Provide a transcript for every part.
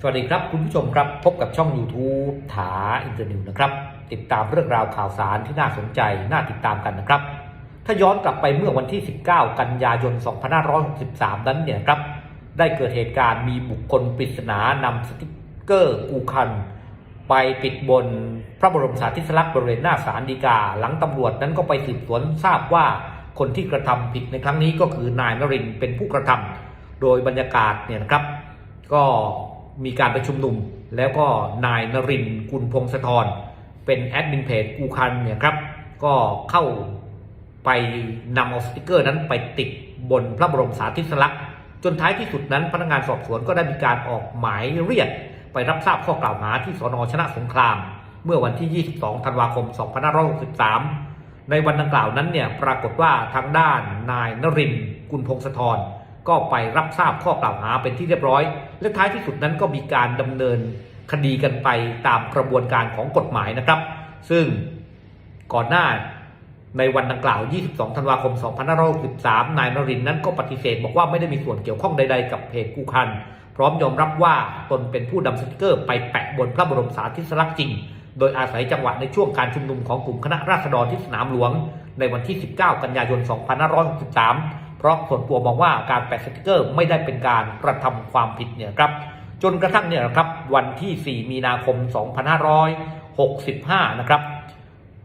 สวัสดีครับคุณผู้ชมครับพบกับช่อง YouTube ถาอินเตอร์นิวนะครับ ติดตามเรื่องราวข่าวสารที่น่าสนใจน่าติดตามกันนะครับ ถ้าย้อนกลับไปเมื่อวันที่ 19 กันยายน 2563 นั้นเนี่ยครับ ได้เกิดเหตุการณ์มีบุคคลปริศนานำสติกเกอร์กูคัน ไปปิดบนพระบรมสารีริสลักษณ์บริเวณหน้าศาลฎีกา หลังตำรวจนั้นก็ไปสืบสวนทราบว่าคนที่กระทำผิดในครั้งนี้ก็คือนายนรินทร์เป็นผู้กระทำโดยบรรยากาศเนี่ยนะครับ ก็ มีการประชุมนุมแล้วก็นายนรินทร์กุลพงศธรเป็นแอดมินเพจกูคันเนี่ยครับ ก็เข้าไปนำเอาสติกเกอร์นั้นไปติดบนพระบรมสารีริสลักษณ์จนท้ายที่สุดนั้นพนักงานสอบสวนก็ได้มีการออกหมายเรียก ไปรับทราบข้อกล่าวหาที่สนชนะสงคราม เมื่อวันที่ 22 ธันวาคม 2563 ในวันดังกล่าวนั้นเนี่ยปรากฏว่าทางด้านนายนรินทร์กุลพงศธร ก็ไปรับทราบข้อกล่าวหาเป็นที่เรียบร้อย และท้ายที่สุดนั้นก็มีการดำเนินคดีกันไปตามกระบวนการของกฎหมายนะครับ ซึ่งก่อนหน้าในวันดังกล่าว 22 ธันวาคม 2563 นายนรินทร์นั้นก็ปฏิเสธ บอกว่าไม่ได้มีส่วนเกี่ยวข้องใดๆกับเพจกูคัน พร้อมยอมรับว่าตนเป็นผู้นำสติกเกอร์ไปแปะบนพระบรมสารีริสลักษณ์จริง โดยอาศัยจังหวะในช่วงการชุมนุมของกลุ่มคณะราษฎรที่สนามหลวง ในวันที่ 19 กันยายน 2563 เพราะส่วนตัวมองว่าการแปะสติกเกอร์ไม่ได้เป็นการกระทำความผิดเนี่ยครับจนกระทั่งเนี่ยครับวันที่ 4 มีนาคม 2565 นะครับ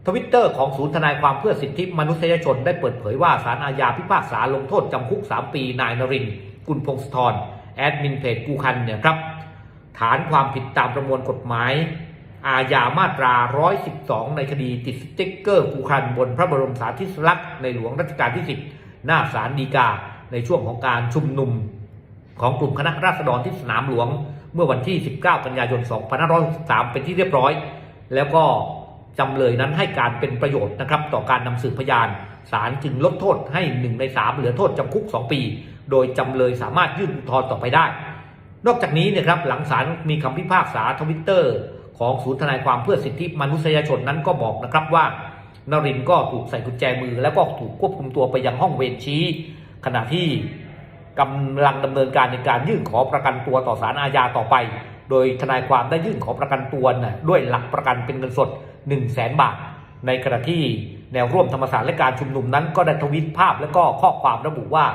ทวิตเตอร์ของศูนย์ทนายความเพื่อสิทธิมนุษยชนได้เปิดเผยว่าศาลอาญาพิพากษาลงโทษจำคุก 3 ปีนายนรินทร์กุลพงศธรแอดมินเพจกูคันเนี่ยครับฐานความผิดตามประมวลกฎหมาย อาญามาตรา 112 ในคดีติดสติ๊กเกอร์กูคันบนพระบรมสารีริสลักษณ์ในหลวงรัชกาลที่ 10 หน้าศาลฎีกา ในช่วงของการชุมนุมของกลุ่มคณะราษฎรที่สนามหลวง เมื่อวันที่ 19 กันยายน 2563 เป็นที่เรียบร้อย แล้วก็จำเลยนั้นให้การเป็นประโยชน์นะครับ ต่อการนำสืบพยานศาลจึงลดโทษให้ 1 ใน 3 เหลือโทษจำคุก 2 ปี โดยจำเลยสามารถยื่นอุทธรณ์ต่อไปได้ นอกจากนี้นยครับหลังศาลมีคำพิพากษาทวิตเตอร์ของศูนย์ทนายความเพื่อสิทธิมนุษยชนนั้นก็บอกนะครับว่า นรินทร์ก็ถูกใส่กุญแจมือ แล้วก็ถูกควบคุมตัวไปยังห้องเวรชี้ ขณะที่กำลังดำเนินการในการยื่นขอประกันตัวต่อศาลอาญาต่อไป โดยทนายความได้ยื่นขอประกันตัวนะด้วยหลักประกันเป็นเงินสด 1 0 0 0 0แสนบาท ในขณะที่แนวร่วมธรรมศาสตร์และการชุมนุมนั้นก็ได้ทวิตภาพและก็ข้อความระบุว่า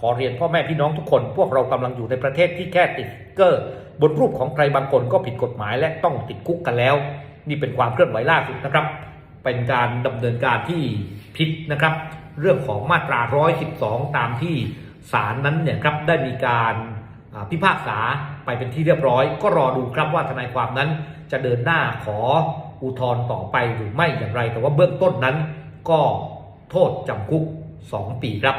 ขอเรียนพ่อแม่พี่น้องทุกคน พวกเรากำลังอยู่ในประเทศที่แค่ติดสติ๊กเกอร์บนรูปของใครบางคนก็ผิดกฎหมายและต้องติดคุกกันแล้ว นี่เป็นความเคลื่อนไหวล่าสุดนะครับ เป็นการดำเนินการที่ผิดนะครับ เรื่องของมาตรา 112 ตามที่ศาลนั้นเนี่ยครับได้มีการพิพากษาไปเป็นที่เรียบร้อย ก็รอดูครับว่าทนายความนั้นจะเดินหน้าขออุทธรณ์ต่อไปหรือไม่อย่างไร แต่ว่าเบื้องต้นนั้นก็โทษจำคุก 2 ปีครับ